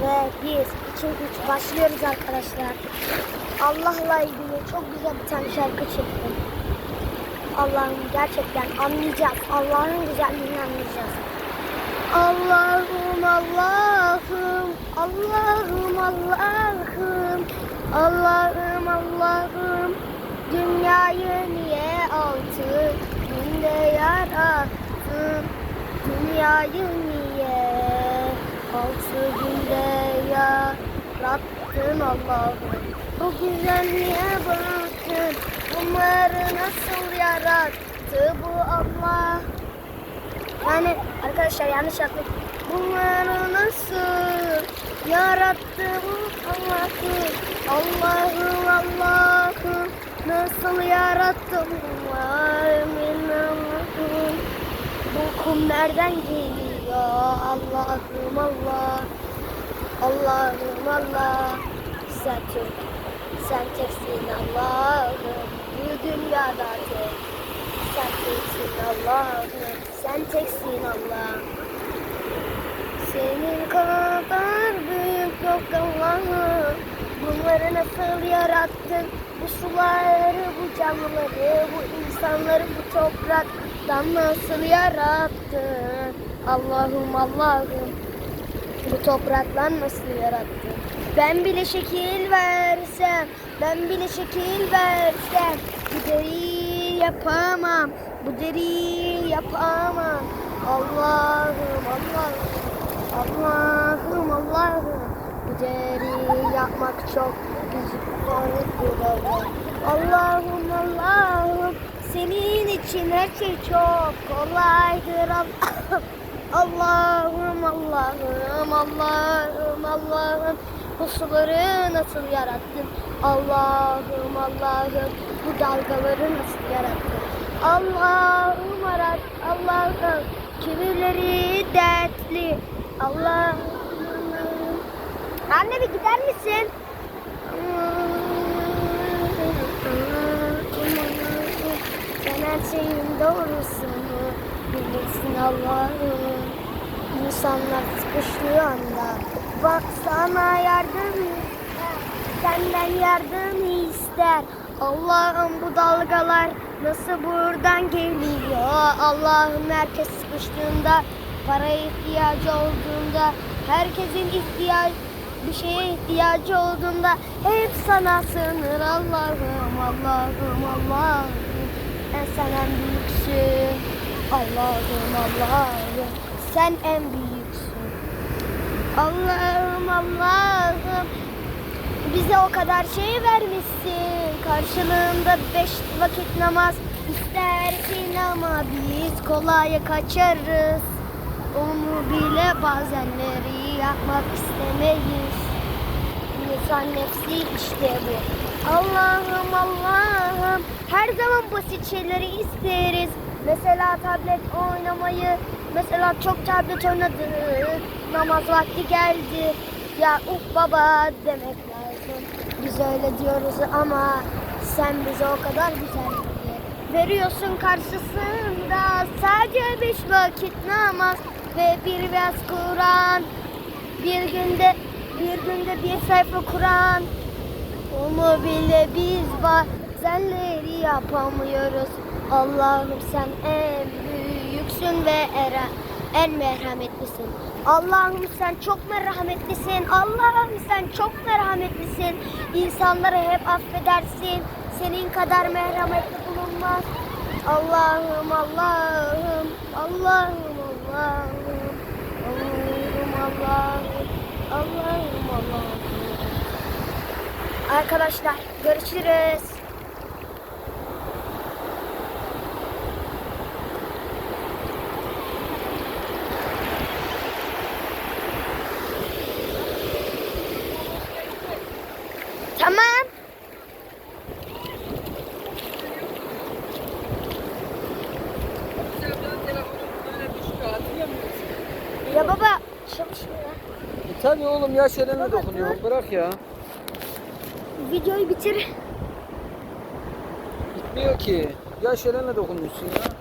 Ve bir, iki, üç başlıyoruz arkadaşlar. Allah'la ilgili çok güzel bir tane şarkı çektim. Allah'ım gerçekten anlayacağız. Allah'ın güzelliğini anlayacağız. Allah'ım Allah'ım Allah'ım Allah'ım Allah'ım Allah'ım Dünyayı niye altı günde yarattın Dünyayı niye altı günde yarattın Allah'ım Bu güzelliğe bakın Bunları nasıl yarattı bu Allah yani arkadaşlar yanlış yaptık. Bunları nasıl yarattı bu Allah'ım? Allah'ım Allah'ım nasıl yarattı bunları Allah'ım? Bu kum nereden geliyor? Allah'ım Allah. Allah'ım Allah. Sen Türk. Sen teksin Allah'ım. Bu dünyada tek. Sen teksin Allah'ım. Sen teksin Allah'ım. Senin kadar Bunları nasıl yarattın? Bu suları, bu canlıları, bu insanları, bu topraktan nasıl yarattın? Allah'ım Allah'ım. Bu topraktan nasıl yarattın? Ben bile şekil versem, ben bile şekil versem, bu deriyi yapamam, bu deriyi yapamam. Allah'ım, Allah'ım Allah'ım, bu deriyi yapmak çok güzel. Allah'ım Allah'ım, senin için her şey çok kolaydır Allah'ım. Allah'ım Allah'ım Allah'ım Allah'ım bu suları nasıl yarattın? Allah'ım Allah'ım bu dalgaları nasıl yarattın? Allah'ım arat Allah'ım kimileri dertli Allah'ım Anne bir gider misin? Sen her şeyin doğrusunu bilirsin Allah'ım. İnsanlar sıkıştığı anda bak sana yardım. Senden yardım ister. Allah'ım bu dalgalar nasıl buradan geliyor? Allah'ım herkes sıkıştığında, paraya ihtiyacı olduğunda, herkesin ihtiyacı bir şeye ihtiyacı olduğunda hep sana sığınır Allah'ım, Allah'ım, Allah'ım. Ben sen en büyüksün. Allah'ım, Allah'ım. Sen en büyüksün. Allah'ım, Allah'ım. Bize o kadar şey vermişsin. Karşılığında beş vakit namaz istersin ama biz kolaya kaçarız. Onu bile bazenleri yapmak istemeyiz. İnsan nefsi işte bu. Allah'ım Allah'ım her zaman basit şeyleri isteriz. Mesela tablet oynamayı, mesela çok tablet oynadık. Namaz vakti geldi. Ya uf baba demek lazım. Biz öyle diyoruz ama sen bize o kadar güzel veriyorsun karşısında sadece beş vakit namaz ve bir biraz Kur'an. Bir günde bir günde bir sayfa Kur'an. Onu bile biz bazenleri yapamıyoruz. Allah'ım sen en büyüksün ve eren, en merhametlisin. Allah'ım sen çok merhametlisin. Allah'ım sen çok merhametlisin. İnsanları hep affedersin. Senin kadar merhametli bulunmaz. Allah'ım Allah'ım Allah'ım Allah'ım Allah'ım Allah'ım Allah'ım Allah'ım Arkadaşlar görüşürüz. Tamam. Ya baba çalışmıyor. E tabii oğlum yaş eline dokunuyor. Bırak ya. Videoyu bitir. Bitmiyor ki. Yaş eline dokunmuşsun ya.